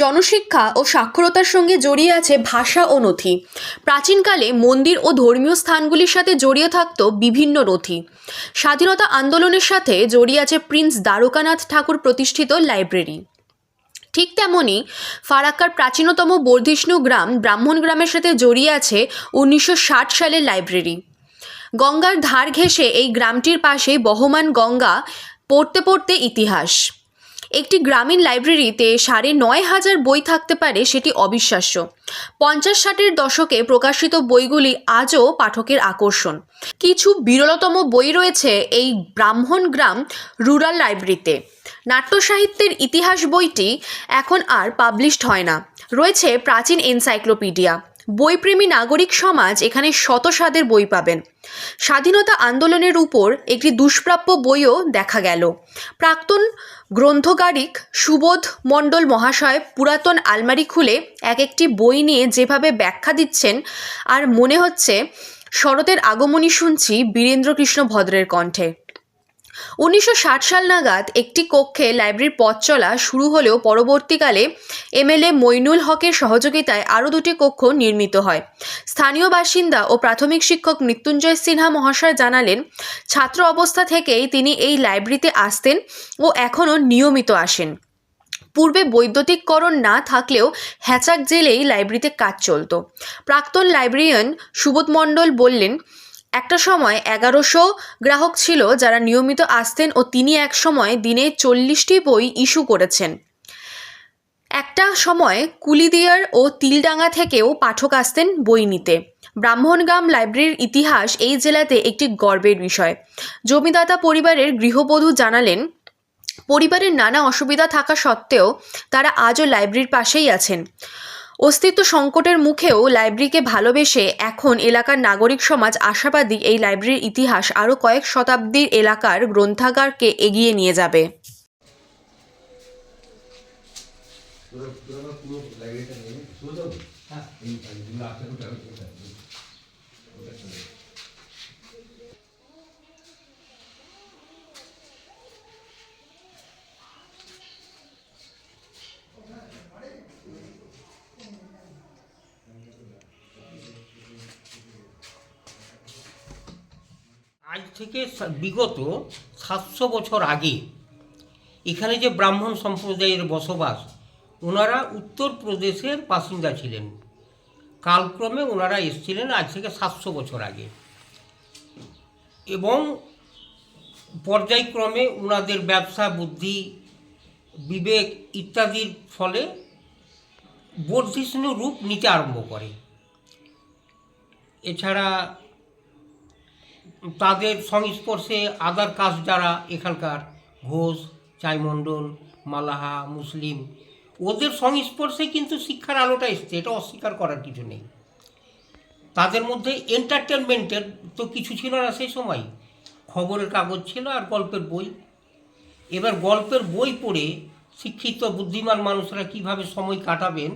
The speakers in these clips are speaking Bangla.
জনশিক্ষা ও সাক্ষরতার সঙ্গে জড়িয়ে আছে ভাষা ও নথি। প্রাচীনকালে মন্দির ও ধর্মীয় স্থানগুলির সাথে জড়িয়ে থাকত বিভিন্ন নথি। স্বাধীনতা আন্দোলনের সাথে জড়িয়ে আছে প্রিন্স দ্বারকানাথ ঠাকুর প্রতিষ্ঠিত লাইব্রেরি। ঠিক তেমনই ফারাক্কার প্রাচীনতম বর্ধিষ্ণু গ্রাম ব্রাহ্মণ গ্রামের সাথে জড়িয়ে আছে উনিশশো ষাট সালের লাইব্রেরি। গঙ্গার ধার ঘেঁষে এই গ্রামটির পাশেই বহমান গঙ্গা পড়তে পড়তে ইতিহাস। একটি গ্রামীণ লাইব্রেরিতে সাড়ে নয় হাজার বই থাকতে পারে সেটি অবিশ্বাস্য। পঞ্চাশ ষাটের দশকে প্রকাশিত বইগুলি আজও পাঠকের আকর্ষণ। কিছু বিরলতম বই রয়েছে এই ব্রাহ্মণ গ্রাম রুরাল লাইব্রেরিতে। নাট্য সাহিত্যের ইতিহাস বইটি এখন আর পাবলিশড হয় না। রয়েছে প্রাচীন এনসাইক্লোপিডিয়া। বইপ্রেমী নাগরিক সমাজ এখানে শত স্বাদের বই পাবেন। স্বাধীনতা আন্দোলনের উপর একটি দুষ্প্রাপ্য বইও দেখা গেল। প্রাক্তন গ্রন্থকারিক সুবোধ মণ্ডল মহাশয় পুরাতন আলমারি খুলে এক একটি বই নিয়ে যেভাবে ব্যাখ্যা দিচ্ছেন, আর মনে হচ্ছে শরতের আগমনী শুনছি বীরেন্দ্রকৃষ্ণ ভদ্রের কণ্ঠে। উনিশশো ষাট সাল নাগাদ একটি কক্ষে লাইব্রেরির পথ চলা শুরু হলেও পরবর্তীকালে এমএলএ মইনুল হকের সহযোগিতায় আরও দুটি কক্ষ নির্মিত হয়। স্থানীয় বাসিন্দা ও প্রাথমিক শিক্ষক মৃত্যুঞ্জয় সিনহা মহাশয় জানালেন, ছাত্র অবস্থা থেকেই তিনি এই লাইব্রেরিতে আসতেন ও এখনও নিয়মিত আসেন। পূর্বে বৈদ্যুতিককরণ না থাকলেও হ্যাচাক জেলেই লাইব্রেরিতে কাজ চলত। প্রাক্তন লাইব্রেরিয়ান সুবোধ মণ্ডল বললেন একটা সময় এগারোশো গ্রাহক ছিল যারা নিয়মিত আসতেন ও তিনি এক সময় দিনে চল্লিশটি বই ইস্যু করেছেন। একটা সময় কুলিদিয়ার ও তিলডাঙ্গা থেকেও পাঠক আসতেন বই নিতে। ব্রাহ্মণগ্রাম লাইব্রেরির ইতিহাস এই জেলাতে একটি গর্বের বিষয়। জমিদাতা পরিবারের গৃহবধূ জানালেন, পরিবারের নানা অসুবিধা থাকা সত্ত্বেও তারা আজও লাইব্রেরির পাশেই আছেন। অস্তিত্ব সংকটের মুখেও লাইব্রেরিকে ভালোবেসে এখন এলাকার নাগরিক সমাজ আশাবাদী এই লাইব্রেরির ইতিহাস আরও কয়েক শতাব্দীর এলাকার গ্রন্থাগারকে এগিয়ে নিয়ে যাবে। আজ থেকে বিগত সাতশো বছর আগে এখানে যে ব্রাহ্মণ সম্প্রদায়ের বসবাস, ওনারা উত্তরপ্রদেশের বাসিন্দা ছিলেন। কালক্রমে ওনারা এসেছিলেন আজ থেকে সাতশো বছর আগে। এবং পর্যায়ক্রমে ওনাদের ব্যবসা, বুদ্ধি, বিবেক ইত্যাদির ফলে বর্ধিষ্ণু রূপ নিতে আরম্ভ করে। এছাড়া তাদের সংস্পর্শে আদার কাস্ট যারা এখানকার ঘোষ, চাইমণ্ডল, মালাহা, মুসলিম, ওদের সংস্পর্শে কিন্তু শিক্ষার আলোটা এসছে, এটা অস্বীকার করার কিছু নেই। তাদের মধ্যে এন্টারটেনমেন্টের তো কিছু ছিল না সেই সময়। খবরের কাগজ ছিল আর গল্পের বই। এবার গল্পের বই পড়ে শিক্ষিত, বুদ্ধিমান মানুষরা কীভাবে সময় কাটাবেন,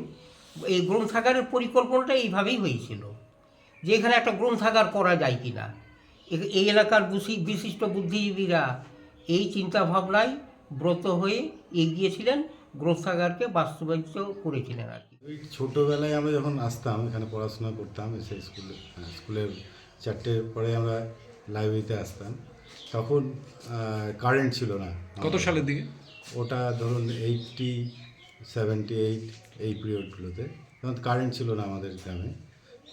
এই গ্রন্থাগারের পরিকল্পনাটা এইভাবেই হয়েছিল যে এখানে একটা গ্রন্থাগার করা যায় কি না এই এলাকার বিশিষ্ট বুদ্ধিজীবীরা এই চিন্তা ভাবনায় ব্রত হয়ে এগিয়েছিলেন গ্রন্থাগারকে বাস্তবায়িত করেছিলেন আর কি। ওই ছোটোবেলায় আমরা যখন আসতাম এখানে পড়াশোনা করতাম এসে স্কুলে হ্যাঁ, স্কুলের চারটে পরে আমরা লাইব্রেরিতে আসতাম। তখন কারেন্ট ছিল না কত সালের দিকে? ওটা ধরুন এইটটি সেভেন্টি এইট এই পিরিয়ডগুলোতে তখন কারেন্ট ছিল না আমাদের গ্রামে।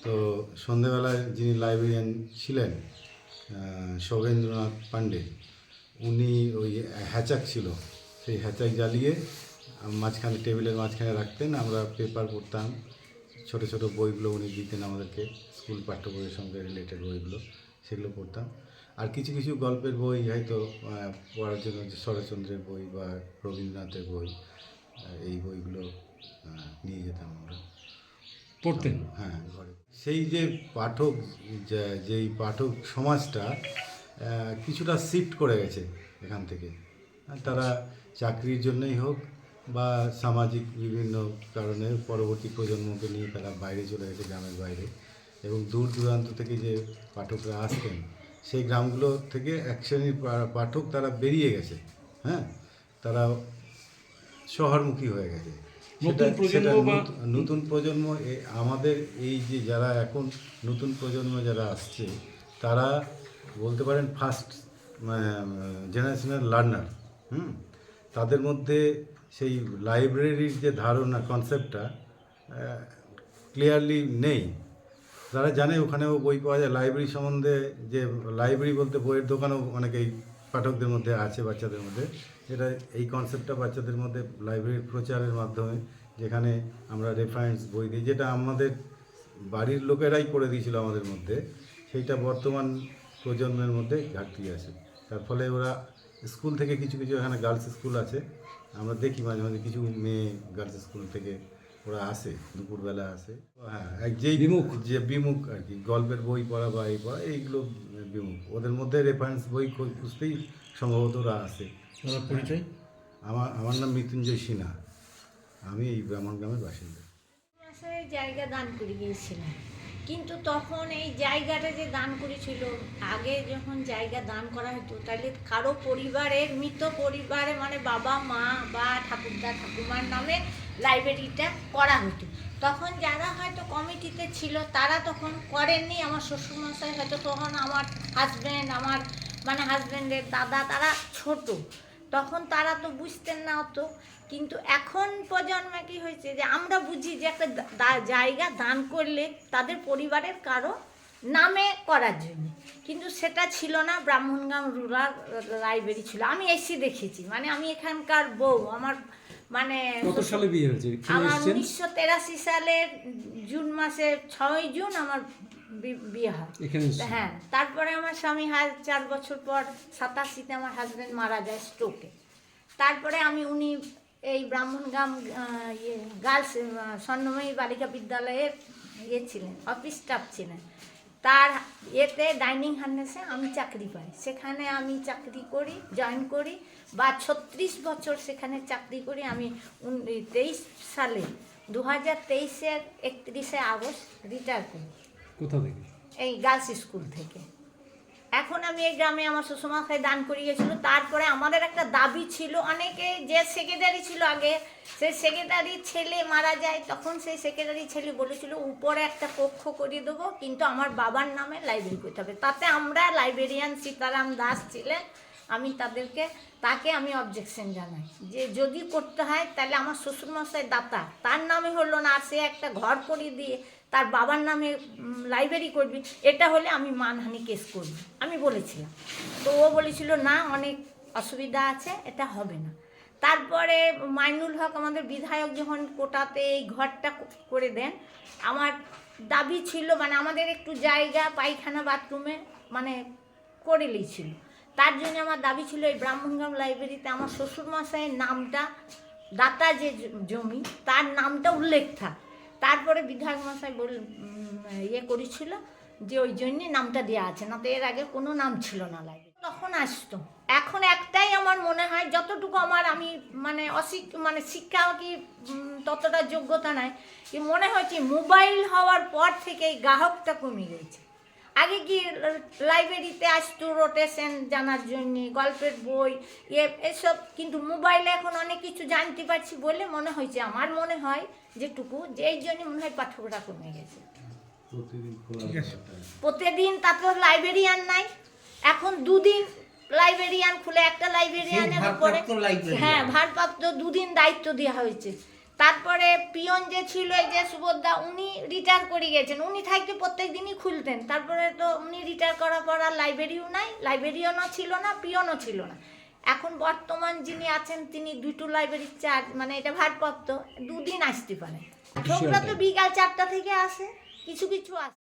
তো সন্ধেবেলায় যিনি লাইব্রেরিয়ান ছিলেন আহ, শোভেন্দ্রনাথ পাণ্ডে। উনি ওই হ্যাচাক ছিল। সেই হ্যাচাক জ্বালিয়ে মাঝখানে টেবিলের মাঝখানে রাখতেন। আমরা পেপার পড়তাম। ছোট ছোট বইগুলো উনি দিতেন আমাদেরকে। স্কুল পাঠ্য বইয়ের সঙ্গে রিলেটেড বইগুলো সেগুলো পড়তাম। আর কিছু কিছু গল্পের বই হয়তো পড়ার জন্য যে শরৎচন্দ্রের বই বা রবীন্দ্রনাথের বই এই বইগুলো নিয়ে যেতাম আমরা। পড়তেন। হ্যাঁ সেই যে পাঠক যেই পাঠক সমাজটা কিছুটা শিফট করে গেছে এখান থেকে। তারা চাকরির জন্যই হোক বা সামাজিক বিভিন্ন কারণে পরবর্তী প্রজন্মকে নিয়ে তারা বাইরে চলে গেছে, গ্রামের বাইরে। এবং দূর দূরান্ত থেকে যে পাঠকরা আসতেন সেই গ্রামগুলো থেকে এক শ্রেণির পাঠক তারা বেরিয়ে গেছে হ্যাঁ? তারা শহরমুখী হয়ে গেছে। নতুন প্রজন্ম বা নতুন প্রজন্ম আমাদের এই যে যারা এখন নতুন প্রজন্ম যারা আসছে তারা বলতে পারেন ফার্স্ট জেনারেশনের লার্নার হুম? তাদের মধ্যে সেই লাইব্রেরির যে ধারণা কনসেপ্টটা ক্লিয়ারলি নেই। তারা জানে ওখানেও বই পাওয়া যায়। লাইব্রেরি সম্বন্ধে যে লাইব্রেরি বলতে বইয়ের দোকানও অনেকেই পাঠকদের মধ্যে আছে বাচ্চাদের মধ্যে। এটা এই কনসেপ্টটা বাচ্চাদের মধ্যে লাইব্রেরির প্রচারের মাধ্যমে যেখানে আমরা রেফারেন্স বই দিই যেটা আমাদের বাড়ির লোকেরাই করে দিয়েছিল আমাদের মধ্যে সেইটা বর্তমান প্রজন্মের মধ্যে ঘাটতি আছে। তার ফলে ওরা স্কুল থেকে কিছু কিছু এখানে গার্লস স্কুল আছে আমরা দেখি মাঝে মাঝে কিছু মেয়ে গার্লস স্কুল থেকে ওরা আসে দুপুরবেলা আসে। হ্যাঁ এক যেই বিমুখ। যে বিমুখ আর কি গল্পের বই পড়া বা এই পড়া এইগুলো বিমুখ। ওদের মধ্যে রেফারেন্স বই খোঁজ- খুঁজতেই সম্ভবত ওরা আসে। ওনার পরিচয়? আমার আমার নাম মৃত্যুঞ্জয় সিনহা। আমি এই ব্রাহ্মণ গ্রামের বাসিন্দা। জায়গা দান করে গিয়েছিলেন কিন্তু তখন এই জায়গাটা যে দান করেছিল আগে যখন জায়গা দান করা হতো তাহলে কারও পরিবারের মৃত পরিবারে মানে বাবা মা বা ঠাকুরদা ঠাকুমার নামে লাইব্রেরিটা করা হতো। তখন যারা হয়তো কমিটিতে ছিল তারা তখন করেননি। আমার শ্বশুরমশাই হয়তো তখন আমার হাজব্যান্ড আমার মানে হাজব্যান্ডের দাদা তারা ছোট। তখন তারা তো বুঝতেন না অত। কিন্তু এখন প্রজন্মে কি হয়েছে যে আমরা বুঝি যে একটা জায়গা দান করলে তাদের পরিবারের কারও নামে করার জন্য। কিন্তু সেটা ছিল না ব্রাহ্মণগ্রাম রুরাল লাইব্রেরি ছিল। আমি এসে দেখেছি মানে আমি এখানকার বউ আমার মানে কত সালে বিয়ে হয়েছে? আমার উনিশশো তেরাশি সালের জুন মাসে ছয় জুন আমার বিয়ে হয়। হ্যাঁ তারপরে আমার স্বামী হাজ চার বছর পর সাতাশিতে আমার হাজব্যান্ড মারা যায় স্ট্রোকে তারপরে আমি উনি এই ব্রাহ্মণগ্রাম ইয়ে গার্লস স্বর্ণময়ী বালিকা বিদ্যালয়ের ইয়ে ছিলেন অফিস স্টাফ ছিলেন। তার এতে ডাইনিং হার্নেসে আমি চাকরি পাই। সেখানে আমি চাকরি করি জয়েন করি বা ছত্রিশ বছর সেখানে চাকরি করি আমি তেইশ সালে দু হাজার তেইশের একত্রিশে আগস্ট রিটায়ার করি। কোথা থেকে? এই গার্লস স্কুল থেকে। এখন আমি এই গ্রামে আমার শ্বশুরমশাই দান করিয়েছিল। তারপরে আমাদের একটা দাবি ছিল, অনেকে যে সেক্রেটারি ছিল আগে, সেই সেক্রেটারি ছেলে মারা যায়, তখন সেই সেক্রেটারি ছেলে বলেছিল, উপরে একটা কক্ষ করিয়ে দেবো, কিন্তু আমার বাবার নামে লাইব্রেরি করতে হবে। তাতে আমরা লাইব্রেরিয়ান সীতারাম দাস ছিলেন, আমি তাদেরকে, তাকে আমি অবজেকশন জানাই। যে যদি করতে হয়, তাহলে আমার শ্বশুরমশাই দাতা, তার নামে হলো না সে একটা ঘর করিয়ে দিয়ে তার বাবার নামে লাইব্রেরি করবি, এটা হলে আমি মানহানি কেস করব। আমি বলেছিলাম। তো ও বলেছিল, না, অনেক অসুবিধা আছে, এটা হবে না। তারপরে মাইনুল হক আমাদের বিধায়ক যখন কোটাতে এই ঘরটা করে দেন, আমার দাবি ছিল মানে আমাদের একটু জায়গা, পায়খানা, বাথরুমে মানে করে নিয়েছিল তার জন্য আমার দাবি ছিল, এই ব্রাহ্মণগ্রাম লাইব্রেরিতে আমার শ্বশুরমশাইয়ের নামটা, দাতা যে জমি, তার নামটা উল্লেখ থাক। তারপরে বিধায়ক মশাই বল ইয়ে করেছিল যে ওই জন্যে নামটা দেওয়া আছে, না তো এর আগে কোনো নাম ছিল না লাগে তখন আসতো। এখন একটাই আমার মনে হয়, যতটুকু আমার আমি মানে অশিক মানে শিক্ষা কি ততটা যোগ্যতা নাই কি মনে হয়েছে মোবাইল হওয়ার পর থেকে গ্রাহকটা কমে গেছে। আগে কি লাইব্রেরিতে আসতো রোটেশন জানার জন্যে গল্পের বই এ এসব। কিন্তু মোবাইলে এখন অনেক কিছু জানতে পারছি বলে মনে হয়েছে আমার মনে হয় যেটুকু যে এই জন্য মনে হয় পাঠকরা কমে গেছে। প্রতিদিন খোলা ঠিক আছে। থাকে। প্রতিদিন তাতে লাইব্রেরিয়ান নাই। এখন দুদিন লাইব্রেরিয়ান খুলে একটা লাইব্রেরিয়ানের উপরে হ্যাঁ ভারপ্রাপ্ত দুদিন দায়িত্ব দেওয়া হয়েছে। তারপরে পিয়ন যে ছিল এই যে সুভদ্রা উনি রিটায়ার করে গেছেন। উনি থাকতে প্রত্যেক দিনই খুলতেন। তারপরে তো উনি রিটায়ার করার পর আর লাইব্রেরিও নাই। লাইব্রেরিয়ানও ছিল না পিয়নও ছিল না। এখন বর্তমান যিনি আছেন তিনি দুটো লাইব্রেরির চার্জ মানে এটা ভারপ্রাপ্ত দুদিন আসতে পারে। ছোকরা তো বিকাল চারটা থেকে আসে। কিছু কিছু আসে